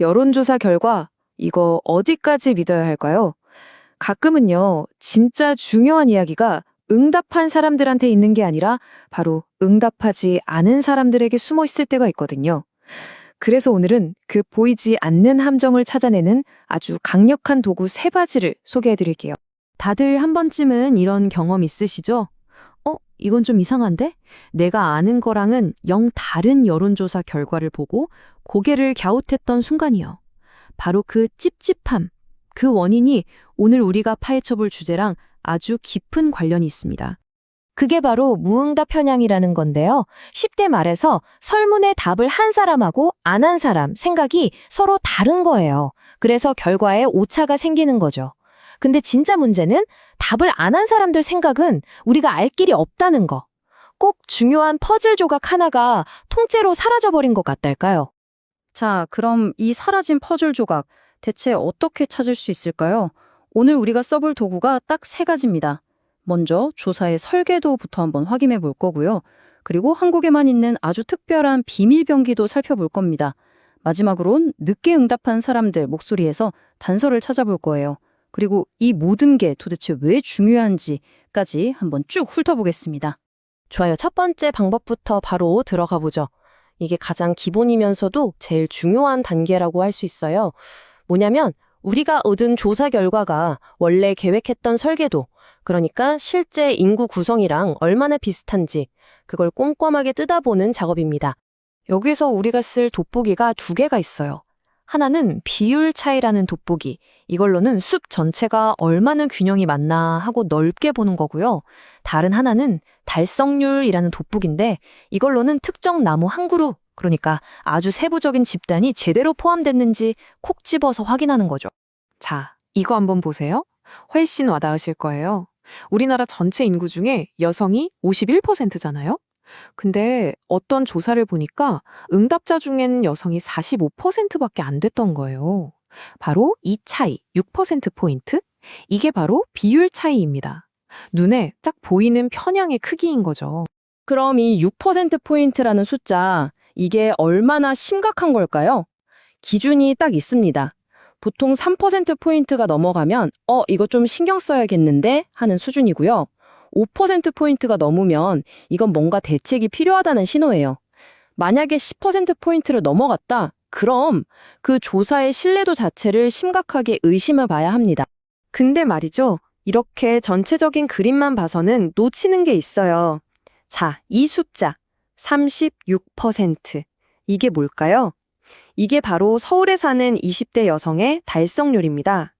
여론조사 결과 이거 어디까지 믿어야 할까요? 가끔은요, 진짜 중요한 이야기가 응답한 사람들한테 있는 게 아니라 바로 응답하지 않은 사람들에게 숨어 있을 때가 있거든요. 그래서 오늘은 그 보이지 않는 함정을 찾아내는 아주 강력한 도구 세 가지를 소개해 드릴게요. 다들 한 번쯤은 이런 경험 있으시죠? 어, 이건 좀 이상한데? 내가 아는 거랑은 영 다른 여론조사 결과를 보고 고개를 갸웃했던 순간이요. 바로 그 찝찝함, 그 원인이 오늘 우리가 파헤쳐볼 주제랑 아주 깊은 관련이 있습니다. 그게 바로 무응답 현양이라는 건데요. 쉽게 말해서 설문의 답을 한 사람하고 안 한 사람 생각이 서로 다른 거예요. 그래서 결과에 오차가 생기는 거죠. 근데 진짜 문제는 답을 안 한 사람들 생각은 우리가 알 길이 없다는 거. 꼭 중요한 퍼즐 조각 하나가 통째로 사라져버린 것 같달까요? 자, 그럼 이 사라진 퍼즐 조각 대체 어떻게 찾을 수 있을까요? 오늘 우리가 써볼 도구가 딱 세 가지입니다. 먼저 조사의 설계도부터 한번 확인해 볼 거고요. 그리고 한국에만 있는 아주 특별한 비밀 병기도 살펴볼 겁니다. 마지막으론 늦게 응답한 사람들 목소리에서 단서를 찾아볼 거예요. 그리고 이 모든 게 도대체 왜 중요한지까지 한번 쭉 훑어보겠습니다. 좋아요. 첫 번째 방법부터 바로 들어가 보죠. 이게 가장 기본이면서도 제일 중요한 단계라고 할 수 있어요. 뭐냐면 우리가 얻은 조사 결과가 원래 계획했던 설계도, 그러니까 실제 인구 구성이랑 얼마나 비슷한지 그걸 꼼꼼하게 뜯어보는 작업입니다. 여기서 우리가 쓸 돋보기가 두 개가 있어요. 하나는 비율 차이라는 돋보기. 이걸로는 숲 전체가 얼마나 균형이 맞나 하고 넓게 보는 거고요. 다른 하나는 달성률이라는 돋보기인데 이걸로는 특정 나무 한 그루, 그러니까 아주 세부적인 집단이 제대로 포함됐는지 콕 집어서 확인하는 거죠. 자, 이거 한번 보세요. 훨씬 와닿으실 거예요. 우리나라 전체 인구 중에 여성이 51%잖아요? 근데 어떤 조사를 보니까 응답자 중엔 여성이 45%밖에 안 됐던 거예요. 바로 이 차이, 6%포인트? 이게 바로 비율 차이입니다. 눈에 딱 보이는 편향의 크기인 거죠. 그럼 이 6%포인트라는 숫자, 이게 얼마나 심각한 걸까요? 기준이 딱 있습니다. 보통 3%포인트가 넘어가면, 어, 이거 좀 신경 써야겠는데? 하는 수준이고요. 5%포인트가 넘으면 이건 뭔가 대책이 필요하다는 신호예요. 만약에 10%포인트를 넘어갔다? 그럼 그 조사의 신뢰도 자체를 심각하게 의심해 봐야 합니다. 근데 말이죠. 이렇게 전체적인 그림만 봐서는 놓치는 게 있어요. 자, 이 숫자. 36%. 이게 뭘까요? 이게 바로 서울에 사는 20대 여성의 달성률입니다.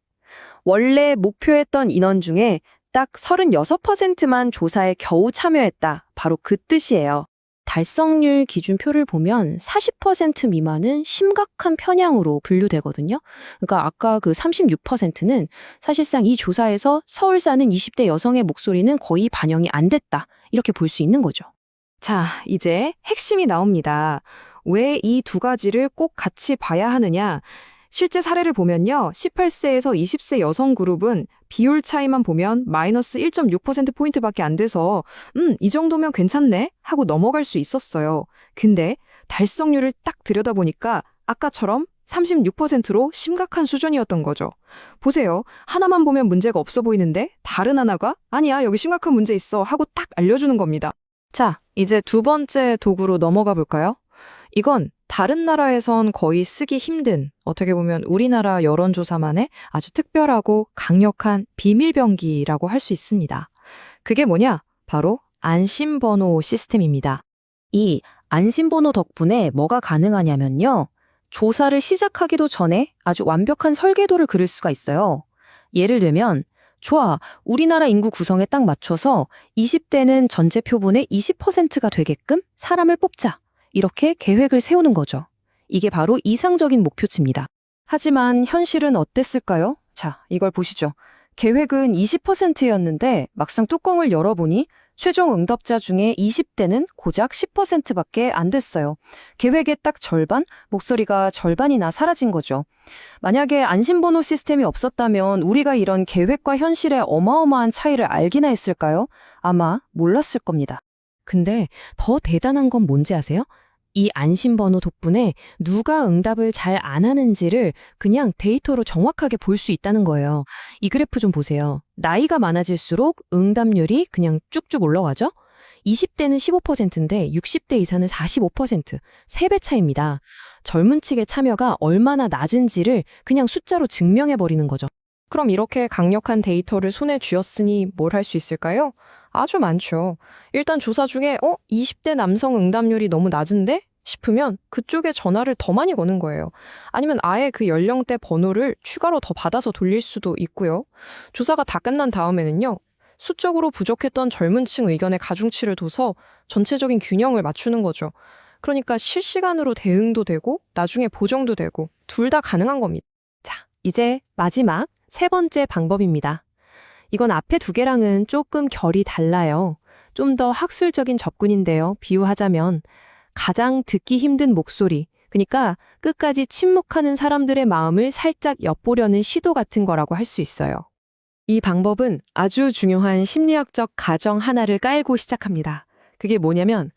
원래 목표했던 인원 중에 딱 36%만 조사에 겨우 참여했다. 바로 그 뜻이에요. 달성률 기준표를 보면 40% 미만은 심각한 편향으로 분류되거든요. 그러니까 아까 그 36%는 사실상 이 조사에서 서울 사는 20대 여성의 목소리는 거의 반영이 안 됐다. 이렇게 볼 수 있는 거죠. 자, 이제 핵심이 나옵니다. 왜 이 두 가지를 꼭 같이 봐야 하느냐? 실제 사례를 보면요. 18세에서 20세 여성 그룹은 비율 차이만 보면 마이너스 1.6%포인트밖에 안 돼서, 음, 이 정도면 괜찮네? 하고 넘어갈 수 있었어요. 근데 달성률을 딱 들여다보니까 아까처럼 36%로 심각한 수준이었던 거죠. 보세요. 하나만 보면 문제가 없어 보이는데 다른 하나가 아니야, 여기 심각한 문제 있어 하고 딱 알려주는 겁니다. 자, 이제 두 번째 도구로 넘어가 볼까요? 이건 다른 나라에선 거의 쓰기 힘든, 어떻게 보면 우리나라 여론조사만의 아주 특별하고 강력한 비밀병기라고 할 수 있습니다. 그게 뭐냐? 바로 안심번호 시스템입니다. 이 안심번호 덕분에 뭐가 가능하냐면요. 조사를 시작하기도 전에 아주 완벽한 설계도를 그릴 수가 있어요. 예를 들면, 좋아, 우리나라 인구 구성에 딱 맞춰서 20대는 전체 표본의 20%가 되게끔 사람을 뽑자. 이렇게 계획을 세우는 거죠. 이게 바로 이상적인 목표치입니다. 하지만 현실은 어땠을까요? 자, 이걸 보시죠. 계획은 20%였는데 막상 뚜껑을 열어보니 최종 응답자 중에 20대는 고작 10%밖에 안 됐어요. 계획의 딱 절반, 목소리가 절반이나 사라진 거죠. 만약에 안심번호 시스템이 없었다면 우리가 이런 계획과 현실의 어마어마한 차이를 알기나 했을까요? 아마 몰랐을 겁니다. 근데 더 대단한 건 뭔지 아세요? 이 안심번호 덕분에 누가 응답을 잘 안 하는지를 그냥 데이터로 정확하게 볼 수 있다는 거예요. 이 그래프 좀 보세요. 나이가 많아질수록 응답률이 그냥 쭉쭉 올라가죠? 20대는 15%인데 60대 이상은 45%, 3배 차입니다. 젊은 층의 참여가 얼마나 낮은지를 그냥 숫자로 증명해 버리는 거죠. 그럼 이렇게 강력한 데이터를 손에 쥐었으니 뭘 할 수 있을까요? 아주 많죠. 일단 조사 중에 어 20대 남성 응답률이 너무 낮은데 싶으면 그쪽에 전화를 더 많이 거는 거예요. 아니면 아예 그 연령대 번호를 추가로 더 받아서 돌릴 수도 있고요. 조사가 다 끝난 다음에는요. 수적으로 부족했던 젊은 층 의견에 가중치를 둬서 전체적인 균형을 맞추는 거죠. 그러니까 실시간으로 대응도 되고 나중에 보정도 되고 둘 다 가능한 겁니다. 자, 이제 마지막 세 번째 방법입니다. 이건 앞에 두 개랑은 조금 결이 달라요. 좀 더 학술적인 접근인데요. 비유하자면 가장 듣기 힘든 목소리, 그러니까 끝까지 침묵하는 사람들의 마음을 살짝 엿보려는 시도 같은 거라고 할 수 있어요. 이 방법은 아주 중요한 심리학적 가정 하나를 깔고 시작합니다. 그게 뭐냐면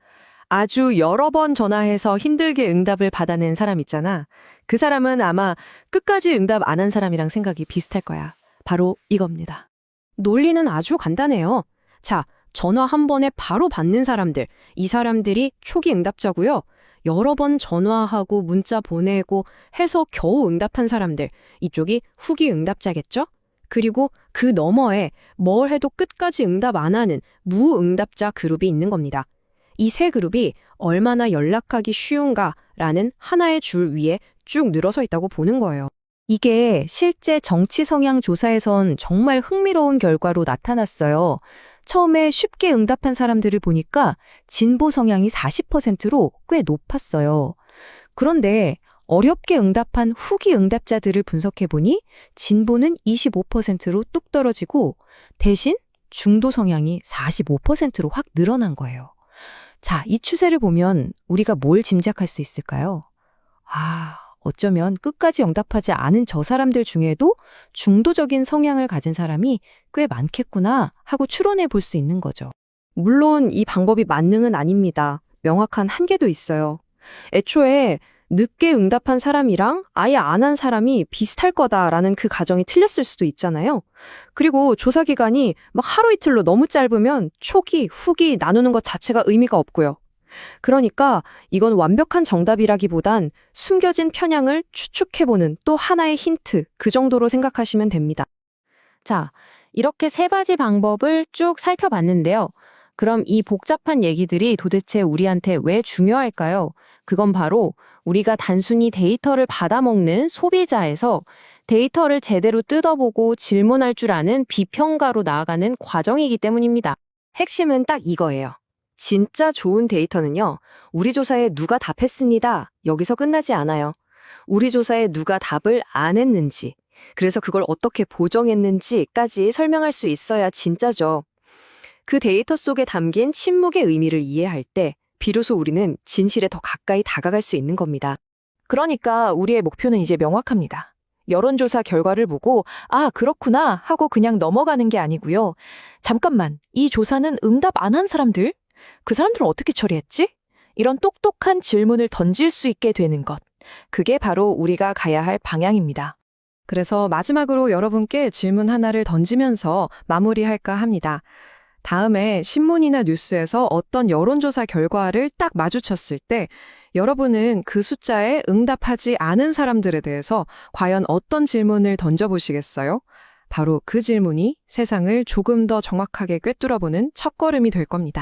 아주 여러 번 전화해서 힘들게 응답을 받아낸 사람 있잖아. 그 사람은 아마 끝까지 응답 안 한 사람이랑 생각이 비슷할 거야. 바로 이겁니다. 논리는 아주 간단해요. 자, 전화 한 번에 바로 받는 사람들. 이 사람들이 초기 응답자고요. 여러 번 전화하고 문자 보내고 해서 겨우 응답한 사람들. 이쪽이 후기 응답자겠죠? 그리고 그 너머에 뭘 해도 끝까지 응답 안 하는 무응답자 그룹이 있는 겁니다. 이 세 그룹이 얼마나 연락하기 쉬운가라는 하나의 줄 위에 쭉 늘어서 있다고 보는 거예요. 이게 실제 정치 성향 조사에선 정말 흥미로운 결과로 나타났어요. 처음에 쉽게 응답한 사람들을 보니까 진보 성향이 40%로 꽤 높았어요. 그런데 어렵게 응답한 후기 응답자들을 분석해 보니 진보는 25%로 뚝 떨어지고 대신 중도 성향이 45%로 확 늘어난 거예요. 자, 이 추세를 보면 우리가 뭘 짐작할 수 있을까요? 아, 어쩌면 끝까지 응답하지 않은 저 사람들 중에도 중도적인 성향을 가진 사람이 꽤 많겠구나 하고 추론해 볼 수 있는 거죠. 물론 이 방법이 만능은 아닙니다. 명확한 한계도 있어요. 애초에 늦게 응답한 사람이랑 아예 안 한 사람이 비슷할 거다라는 그 가정이 틀렸을 수도 있잖아요. 그리고 조사 기간이 막 하루 이틀로 너무 짧으면 초기, 후기 나누는 것 자체가 의미가 없고요. 그러니까 이건 완벽한 정답이라기보단 숨겨진 편향을 추측해보는 또 하나의 힌트, 그 정도로 생각하시면 됩니다. 자, 이렇게 세 가지 방법을 쭉 살펴봤는데요. 그럼 이 복잡한 얘기들이 도대체 우리한테 왜 중요할까요? 그건 바로 우리가 단순히 데이터를 받아먹는 소비자에서 데이터를 제대로 뜯어보고 질문할 줄 아는 비평가로 나아가는 과정이기 때문입니다. 핵심은 딱 이거예요. 진짜 좋은 데이터는요, 우리 조사에 누가 답했습니다. 여기서 끝나지 않아요. 우리 조사에 누가 답을 안 했는지, 그래서 그걸 어떻게 보정했는지까지 설명할 수 있어야 진짜죠. 그 데이터 속에 담긴 침묵의 의미를 이해할 때, 비로소 우리는 진실에 더 가까이 다가갈 수 있는 겁니다. 그러니까 우리의 목표는 이제 명확합니다. 여론조사 결과를 보고, 아, 그렇구나 하고 그냥 넘어가는 게 아니고요. 잠깐만, 이 조사는 응답 안 한 사람들? 그 사람들은 어떻게 처리했지? 이런 똑똑한 질문을 던질 수 있게 되는 것. 그게 바로 우리가 가야 할 방향입니다. 그래서 마지막으로 여러분께 질문 하나를 던지면서 마무리할까 합니다. 다음에 신문이나 뉴스에서 어떤 여론조사 결과를 딱 마주쳤을 때 여러분은 그 숫자에 응답하지 않은 사람들에 대해서 과연 어떤 질문을 던져보시겠어요? 바로 그 질문이 세상을 조금 더 정확하게 꿰뚫어보는 첫걸음이 될 겁니다.